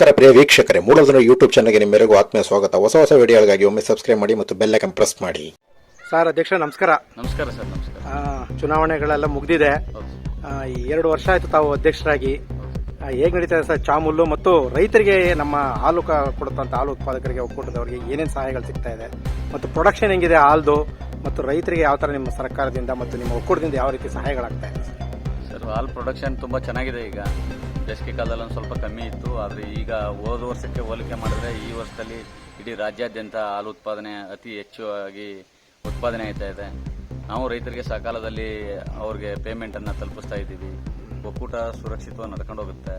ನಮಸ್ಕಾರ ಪ್ರಿಯ ವೀಕ್ಷಕರೇ ಮೂಲಧನ ಯೂಟ್ಯೂಬ್ ಚಾನಲ್ಗೆ ನಿಮ್ಮೆಲ್ಲರಿಗೂ ಆತ್ಮೀಯ ಸ್ವಾಗತ. ಹೊಸ ಹೊಸ ವಿಡಿಯೋಗಳಿಗಾಗಿ ಒಮ್ಮೆ ಸಬ್ಸ್ಕ್ರೈಬ್ ಮಾಡಿ ಮತ್ತು ಬೆಲ್ ಐಕನ್ ಪ್ರೆಸ್ ಮಾಡಿ. ಸರ್ ಅಧ್ಯಕ್ಷ ನಮಸ್ಕಾರ. ನಮಸ್ಕಾರ ಸರ್ ನಮಸ್ಕಾರ. ಆ, ಚುನಾವಣೆಗಳೆಲ್ಲ ಮುಗ್ದಿದೆ. ಆ, ಈ ಎರಡು ವರ್ಷ ಆಯ್ತು ತಾವು ಅಧ್ಯಕ್ಷರಾಗಿ. ಆ, ಹೇಗ್ ನಡೀತಾ ಇದೆ ಸರ್ ಚಾಮುಲ್ಲು ಮತ್ತು ರೈತರಿಗೆ ನಮ್ಮ ಹಾಲು ಕ- ಕೊಡುತ್ತಂತ ಹಾಲು ಉತ್ಪಾದಕರಿಗೆ ಒಕ್ಕೂಟದವರಿಗೆ ಏನೇನು ಸಹಾಯಗಳು ಸಿಗ್ತಾ ಇದೆ? ಮತ್ತು ಪ್ರೊಡಕ್ಷನ್ ಹೆಂಗಿದೆ ಹಾಲ್ದು? ಮತ್ತು ರೈತರಿಗೆ ಯಾವ ಥರ ನಿಮ್ಮ ಸರ್ಕಾರದಿಂದ ಮತ್ತು ನಿಮ್ಮ ಒಕ್ಕೂಟದಿಂದ ಯಾವ ರೀತಿ ಸಹಾಯಗಳಾಗ್ತಾ ಇದೆ ಸರ್? ಸರ್ ಹಾಲ್ ಪ್ರೊಡಕ್ಷನ್ ತುಂಬ ಚೆನ್ನಾಗಿದೆ ಈಗ. ಬೇಸಿಗೆ ಕಾಲದಲ್ಲಿ ಒಂದು ಸ್ವಲ್ಪ ಕಮ್ಮಿ ಇತ್ತು, ಆದರೆ ಈಗ ಹೋದ ವರ್ಷಕ್ಕೆ ಹೋಲಿಕೆ ಮಾಡಿದ್ರೆ ಈ ವರ್ಷದಲ್ಲಿ ಇಡೀ ರಾಜ್ಯಾದ್ಯಂತ ಹಾಲು ಉತ್ಪಾದನೆ ಅತಿ ಹೆಚ್ಚು ಆಗಿ ಉತ್ಪಾದನೆ ಆಯ್ತಾ ಇದೆ. ನಾವು ರೈತರಿಗೆ ಸಕಾಲದಲ್ಲಿ ಅವ್ರಿಗೆ ಪೇಮೆಂಟನ್ನು ತಲುಪಿಸ್ತಾ ಇದ್ದೀವಿ. ಒಕ್ಕೂಟ ಸುರಕ್ಷಿತವಾಗಿ ನಡ್ಕೊಂಡು ಹೋಗುತ್ತೆ.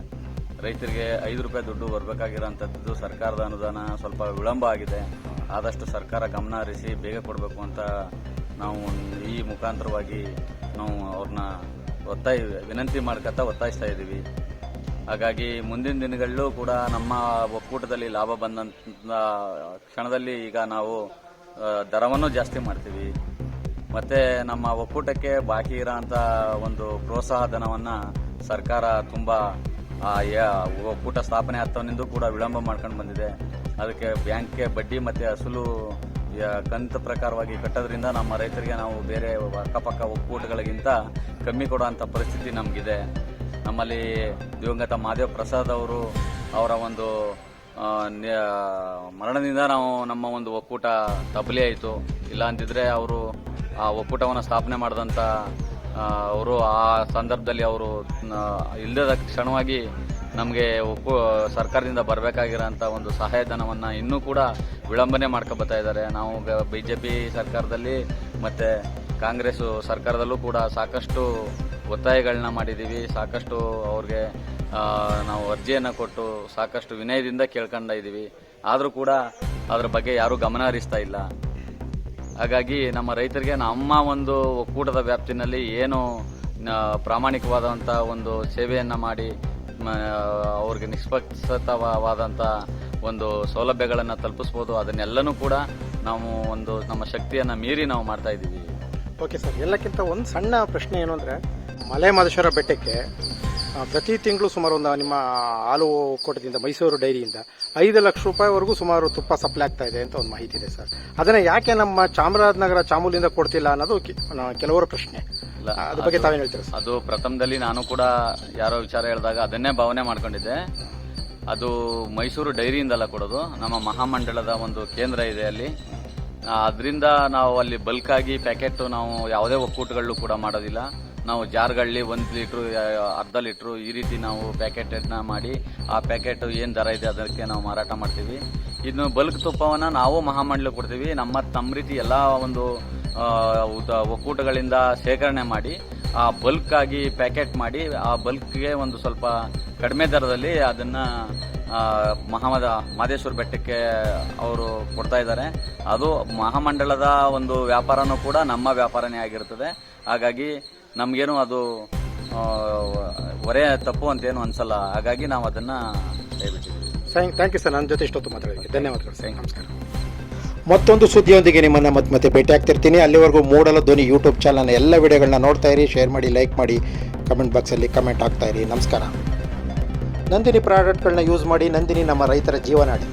ರೈತರಿಗೆ ಐದು ರೂಪಾಯಿ ದುಡ್ಡು ಬರಬೇಕಾಗಿರೋಂಥದ್ದು ಸರ್ಕಾರದ ಅನುದಾನ ಸ್ವಲ್ಪ ವಿಳಂಬ ಆಗಿದೆ. ಆದಷ್ಟು ಸರ್ಕಾರ ಗಮನ ಹರಿಸಿ ಬೇಗ ಕೊಡಬೇಕು ಅಂತ ನಾವು ಈ ಮುಖಾಂತರವಾಗಿ ನಾವು ಅವ್ರನ್ನ ಒತ್ತಾಯ ವಿನಂತಿ ಮಾಡ್ಕೊತಾ ಒತ್ತಾಯಿಸ್ತಾ ಇದ್ದೀವಿ. ಹಾಗಾಗಿ ಮುಂದಿನ ದಿನಗಳಲ್ಲೂ ಕೂಡ ನಮ್ಮ ಒಕ್ಕೂಟದಲ್ಲಿ ಲಾಭ ಬಂದಂತ ಕ್ಷಣದಲ್ಲಿ ಈಗ ನಾವು ದರವನ್ನು ಜಾಸ್ತಿ ಮಾಡ್ತೀವಿ. ಮತ್ತೆ ನಮ್ಮ ಒಕ್ಕೂಟಕ್ಕೆ ಬಾಕಿ ಇರೋಂಥ ಒಂದು ಪ್ರೋತ್ಸಾಹ ಧನವನ್ನ ಸರ್ಕಾರ ತುಂಬಾ ಒಕ್ಕೂಟ ಸ್ಥಾಪನೆ ಆಗ್ತವನಿಂದ ಕೂಡ ವಿಳಂಬ ಮಾಡ್ಕೊಂಡು ಬಂದಿದೆ. ಅದಕ್ಕೆ ಬ್ಯಾಂಕ್ಗೆ ಬಡ್ಡಿ ಮತ್ತೆ ಅಸಲು ಕಂತು ಪ್ರಕಾರವಾಗಿ ಕಟ್ಟೋದ್ರಿಂದ ನಮ್ಮ ರೈತರಿಗೆ ನಾವು ಬೇರೆ ಅಕ್ಕಪಕ್ಕ ಒಕ್ಕೂಟಗಳಿಗಿಂತ ಕಮ್ಮಿ ಕೊಡುವಂತ ಪರಿಸ್ಥಿತಿ ನಮಗಿದೆ. ನಮ್ಮಲ್ಲಿ ದಿವಂಗತ ಮಹಾದೇವ್ ಪ್ರಸಾದ್ ಅವರು ಅವರ ಒಂದು ಮರಣದಿಂದ ನಾವು ನಮ್ಮ ಒಂದು ಒಕ್ಕೂಟ ತಬಲಿ ಆಯಿತು. ಇಲ್ಲ ಅಂತಿದ್ರೆ ಅವರು ಆ ಒಕ್ಕೂಟವನ್ನು ಸ್ಥಾಪನೆ ಮಾಡಿದಂಥ ಅವರು ಆ ಸಂದರ್ಭದಲ್ಲಿ ಅವರು ಇಲ್ಲದ ಕ್ಷಣವಾಗಿ ನಮಗೆ ಒಪ್ಪು ಸರ್ಕಾರದಿಂದ ಬರಬೇಕಾಗಿರೋಂಥ ಒಂದು ಸಹಾಯಧನವನ್ನು ಇನ್ನೂ ಕೂಡ ವಿಳಂಬನೆ ಮಾಡ್ಕೊಬತ್ತಾ ಇದ್ದಾರೆ. ನಾವು ಬಿ ಜೆ ಪಿ ಸರ್ಕಾರದಲ್ಲಿ ಮತ್ತು ಕಾಂಗ್ರೆಸ್ ಸರ್ಕಾರದಲ್ಲೂ ಕೂಡ ಸಾಕಷ್ಟು ಒತ್ತಾಯಗಳನ್ನ ಮಾಡಿದ್ದೀವಿ ಸಾಕಷ್ಟು ಅವ್ರಿಗೆ ನಾವು ಅರ್ಜಿಯನ್ನು ಕೊಟ್ಟು ಸಾಕಷ್ಟು ವಿನಯದಿಂದ ಕೇಳ್ಕೊಂಡ ಇದ್ದೀವಿ ಆದರೂ ಕೂಡ ಅದ್ರ ಬಗ್ಗೆ ಯಾರೂ ಗಮನ ಹರಿಸ್ತಾ ಇಲ್ಲ. ಹಾಗಾಗಿ ನಮ್ಮ ರೈತರಿಗೆ ನಮ್ಮ ಒಂದು ಒಕ್ಕೂಟದ ವ್ಯಾಪ್ತಿನಲ್ಲಿ ಏನು ಪ್ರಾಮಾಣಿಕವಾದಂಥ ಒಂದು ಸೇವೆಯನ್ನು ಮಾಡಿ ಅವ್ರಿಗೆ ನಿಷ್ಪಕ್ಷತವಾದಂಥ ಒಂದು ಸೌಲಭ್ಯಗಳನ್ನು ತಲುಪಿಸ್ಬೋದು. ಅದನ್ನೆಲ್ಲನೂ ಕೂಡ ನಾವು ಒಂದು ನಮ್ಮ ಶಕ್ತಿಯನ್ನು ಮೀರಿ ನಾವು ಮಾಡ್ತಾ ಇದ್ದೀವಿ ಓಕೆ ಸರ್, ಎಲ್ಲಕ್ಕಿಂತ ಒಂದು ಸಣ್ಣ ಪ್ರಶ್ನೆ ಏನು ಅಂದರೆ ಮಲೆ ಮಹದೇಶ್ವರ ಬೆಟ್ಟಕ್ಕೆ ಪ್ರತಿ ತಿಂಗಳು ಸುಮಾರು ಒಂದು ನಿಮ್ಮ ಹಾಲು ಒಕ್ಕೂಟದಿಂದ ಮೈಸೂರು ಡೈರಿಯಿಂದ ಐದು ಲಕ್ಷ ರೂಪಾಯಿವರೆಗೂ ಸುಮಾರು ತುಪ್ಪ ಸಪ್ಲೈ ಆಗ್ತಾ ಇದೆ ಅಂತ ಒಂದು ಮಾಹಿತಿ ಇದೆ ಸರ್. ಅದನ್ನು ಯಾಕೆ ನಮ್ಮ ಚಾಮರಾಜನಗರ ಚಾಮೂಲಿಂದ ಕೊಡ್ತಿಲ್ಲ ಅನ್ನೋದು ಕೆಲವರು ಪ್ರಶ್ನೆ. ಅದ್ರ ಬಗ್ಗೆ ತಾವೇನು ಹೇಳ್ತೀರಾ ಸರ್? ಅದು ಪ್ರಥಮದಲ್ಲಿ ನಾನು ಕೂಡ ಯಾರೋ ವಿಚಾರ ಹೇಳಿದಾಗ ಅದನ್ನೇ ಭಾವನೆ ಮಾಡ್ಕೊಂಡಿದ್ದೆ. ಅದು ಮೈಸೂರು ಡೈರಿಯಿಂದಲ್ಲ ಕೊಡೋದು ನಮ್ಮ ಮಹಾಮಂಡಳದ ಒಂದು ಕೇಂದ್ರ ಇದೆ ಅಲ್ಲಿ. ಅದರಿಂದ ನಾವು ಅಲ್ಲಿ ಬಲ್ಕ್ ಆಗಿ ಪ್ಯಾಕೆಟ್ ನಾವು ಯಾವುದೇ ಒಕ್ಕೂಟಗಳು ಕೂಡ ಮಾಡೋದಿಲ್ಲ. ನಾವು ಜಾರ್ಗಳಲ್ಲಿ ಒಂದು ಲೀಟ್ರು ಅರ್ಧ ಲೀಟ್ರು ಈ ರೀತಿ ನಾವು ಪ್ಯಾಕೆಟನ್ನ ಮಾಡಿ, ಆ ಪ್ಯಾಕೆಟ್ ಏನು ದರ ಇದೆ ಅದಕ್ಕೆ ನಾವು ಮಾರಾಟ ಮಾಡ್ತೀವಿ. ಇನ್ನು ಬಲ್ಕ್ ತುಪ್ಪವನ್ನು ನಾವು ಮಹಾಮಂಡಲ ಕೊಡ್ತೀವಿ. ನಮ್ಮ ತಮ್ಮ ರೀತಿ ಎಲ್ಲ ಒಂದು ಒಕ್ಕೂಟಗಳಿಂದ ಶೇಖರಣೆ ಮಾಡಿ, ಆ ಬಲ್ಕ್ ಆಗಿ ಪ್ಯಾಕೆಟ್ ಮಾಡಿ, ಆ ಬಲ್ಕ್ಗೆ ಒಂದು ಸ್ವಲ್ಪ ಕಡಿಮೆ ದರದಲ್ಲಿ ಅದನ್ನ ಮಹಾಮದ ಮಾದೇಶ್ವರ ಬೆಟ್ಟಕ್ಕೆ ಅವರು ಕೊಡ್ತಾ ಇದ್ದಾರೆ. ಅದು ಮಹಾಮಂಡಲದ ಒಂದು ವ್ಯಾಪಾರನೂ ಕೂಡ ನಮ್ಮ ವ್ಯಾಪಾರನೇ ಆಗಿರ್ತದೆ. ಹಾಗಾಗಿ ನಮಗೇನು ಅದು ಒರೆ ತಪ್ಪು ಅಂತೇನು ಅನ್ಸಲ್ಲ. ಹಾಗಾಗಿ ನಾವು ಅದನ್ನ ಥ್ಯಾಂಕ್ ಯು ಸರ್ ನನ್ನ ಜೊತೆ ಇಷ್ಟೊತ್ತು ಮಾತಾಡೋದಕ್ಕೆ ಧನ್ಯವಾದಗಳು ಸರ್ ನಮಸ್ಕಾರ. ಮತ್ತೊಂದು ಸುದ್ದಿಯೊಂದಿಗೆ ನಿಮ್ಮನ್ನ ಮತ್ತೆ ಮತ್ತೆ ಭೇಟಿ ಆಗ್ತಿರ್ತೀನಿ ಅಲ್ಲಿವರೆಗೂ ಮೂಡಲ ಧ್ವನಿ ಯೂಟ್ಯೂಬ್ ಚಾನಲ್ನ ಎಲ್ಲ ವಿಡಿಯೋಗಳನ್ನ ನೋಡ್ತಾ ಇರಿ. ಶೇರ್ ಮಾಡಿ ಲೈಕ್ ಮಾಡಿ ಕಮೆಂಟ್ ಬಾಕ್ಸಲ್ಲಿ ಕಮೆಂಟ್ ಹಾಕ್ತಾ ಇರಿ. ನಮಸ್ಕಾರ. ನಂದಿನಿ ಪ್ರಾಡಕ್ಟ್ಗಳನ್ನ ಯೂಸ್ ಮಾಡಿ ನಂದಿನಿ ನಮ್ಮ ರೈತರ ಜೀವನಾಡಿ